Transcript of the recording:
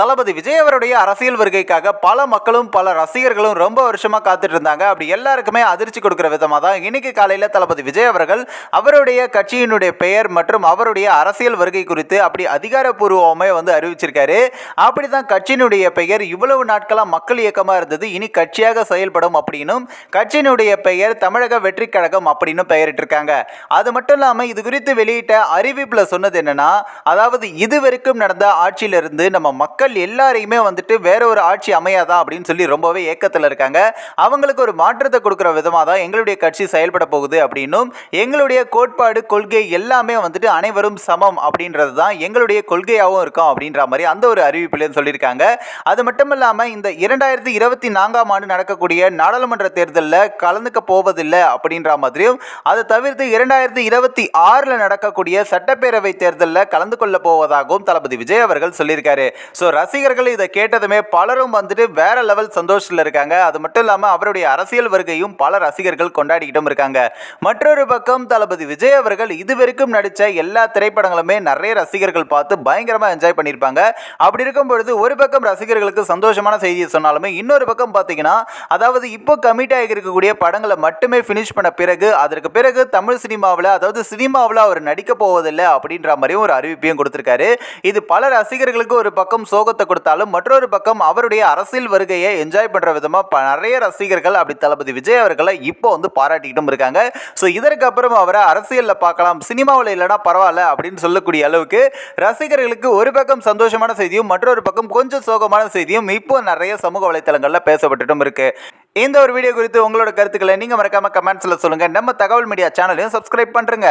தளபதி விஜய் அவருடைய அரசியல் வருகைக்காக பல மக்களும் பல ரசிகர்களும் ரொம்ப வருஷமா காத்துட்டு இருந்தாங்க அப்படி எல்லாருக்குமே அதிர்ச்சி கொடுக்கிற விதமாக தான் இன்னைக்கு காலையில் தளபதி விஜய் அவர்கள் அவருடைய கட்சியினுடைய பெயர் மற்றும் அவருடைய அரசியல் வருகை குறித்து அப்படி அதிகாரப்பூர்வமே வந்து அறிவிச்சிருக்காரு. அப்படிதான் கட்சியினுடைய பெயர் இவ்வளவு நாட்களா மக்கள் இயக்கமா இருந்தது இனி கட்சியாக செயல்படும் அப்படின்னும் கட்சியினுடைய பெயர் தமிழக வெற்றி கழகம் அப்படின்னு பெயரிட்டிருக்காங்க. அது மட்டும் இல்லாமல் இது குறித்து வெளியிட்ட அறிவிப்பில் சொன்னது என்னன்னா அதாவது இதுவரைக்கும் நடந்த ஆட்சியிலிருந்து நம்ம மக்கள் எல்லாரையுமே வந்துட்டு வேற ஒரு ஆட்சி அமையாதா அப்படின்னு சொல்லி ரொம்பவே ஏக்கத்தில் இருக்காங்க. அவங்களுக்கு ஒரு மாற்றத்தை கொடுக்குற விதமாக தான் எங்களுடைய கட்சி செயல்பட போகுது அப்படின்னும் எங்களுடைய கோட்பாடு கொள்கை எல்லாமே வந்துட்டு அனைவரும் சமம் அப்படின்றது தான் எங்களுடைய கொள்கையாகவும் இருக்கும் அப்படின்ற மாதிரி அந்த ஒரு அறிவிப்பிலையும் சொல்லியிருக்காங்க. அது மட்டும் இல்லாமல் இந்த இரண்டாயிரத்தி இருபத்தி நான்காம் ஆண்டு நடக்கக்கூடிய நாடாளுமன்ற தேர்தலில் கலந்துக்க போவதில்லை அப்படின்ற மாதிரியும் அதை தவிர்த்து இரண்டாயிரத்தி இருபத்தி ஆறில் நடக்கக்கூடிய சட்டப்பேரவை தேர்தலில் கலந்து கொள்ள போவதாகவும் தளபதி விஜய் அவர்கள் சொல்லியிருக்காரு. ஸோ ரசிகர்கள் இதை கேட்டதுமே பலரும் வந்துட்டு வேற லெவல் சந்தோஷத்தில் இருக்காங்க. அது மட்டும் இல்லாமல் அவருடைய அரசியல் வருகையும் பல ரசிகர்கள் கொண்டாடிக்கிட்டும் இருக்காங்க. மற்றொரு பக்கம் தளபதி விஜய் அவர்கள் இதுவரைக்கும் நடித்த எல்லா திரைப்படங்களுமே நிறைய ரசிகர்கள் பார்த்து பயங்கரமாக என்ஜாய் பண்ணியிருப்பாங்க. அப்படி இருக்கும் பொழுது ஒரு பக்கம் ரசிகர்களுக்கு சந்தோஷமான செய்தியை சொன்னாலுமே இன்னொரு பக்கம் பார்த்தீங்கன்னா அதாவது இப்போ கமிட் ஆகியிருக்கக்கூடிய படங்களை மட்டுமே ஃபினிஷ் பண்ண பிறகு அதற்கு பிறகு தமிழ் சினிமாவில் அதாவது சினிமாவில் அவர் நடிக்க போவதில்லை அப்படின்ற மாதிரியும் ஒரு அறிவிப்பையும் கொடுத்துருக்காரு. இது பல ரசிகர்களுக்கு ஒரு பக்கம் சோகத்தை கொடுத்தாலும் மற்றொரு பக்கம் அவருடைய அரசியல் வருகையை என்ஜாய் பண்ணுற விதமாக நிறைய ரசிகர்கள் அப்படி தளபதி விஜய் அவர்களை இப்போ வந்து பாராட்டிக்கிட்டும் இருக்காங்க. ஸோ இதற்கு அப்புறம் அவரை அரசியலில் பார்க்கலாம். சினிமாவில் இல்லைனா பரவாயில்ல அப்படின்னு சொல்லக்கூடிய அளவுக்கு ரசிகர்களுக்கு ஒரு பக்கம் சந்தோஷமான செய்தியும் மற்றொரு பக்கம் கொஞ்சம் சோகமான செய்தியும் இப்போ நிறைய சமூக வலைத்தளங்களில் பேசப்பட்டுட்டும் இருக்கு. இந்த ஒரு வீடியோ குறித்து உங்களோட கருத்துக்களை நீங்கள் மறக்காம கமெண்ட்ஸில் சொல்லுங்கள் நம்ம தகவல் மீடியா சேனலையும் சப்ஸ்கிரைப் பண்ணுறங்க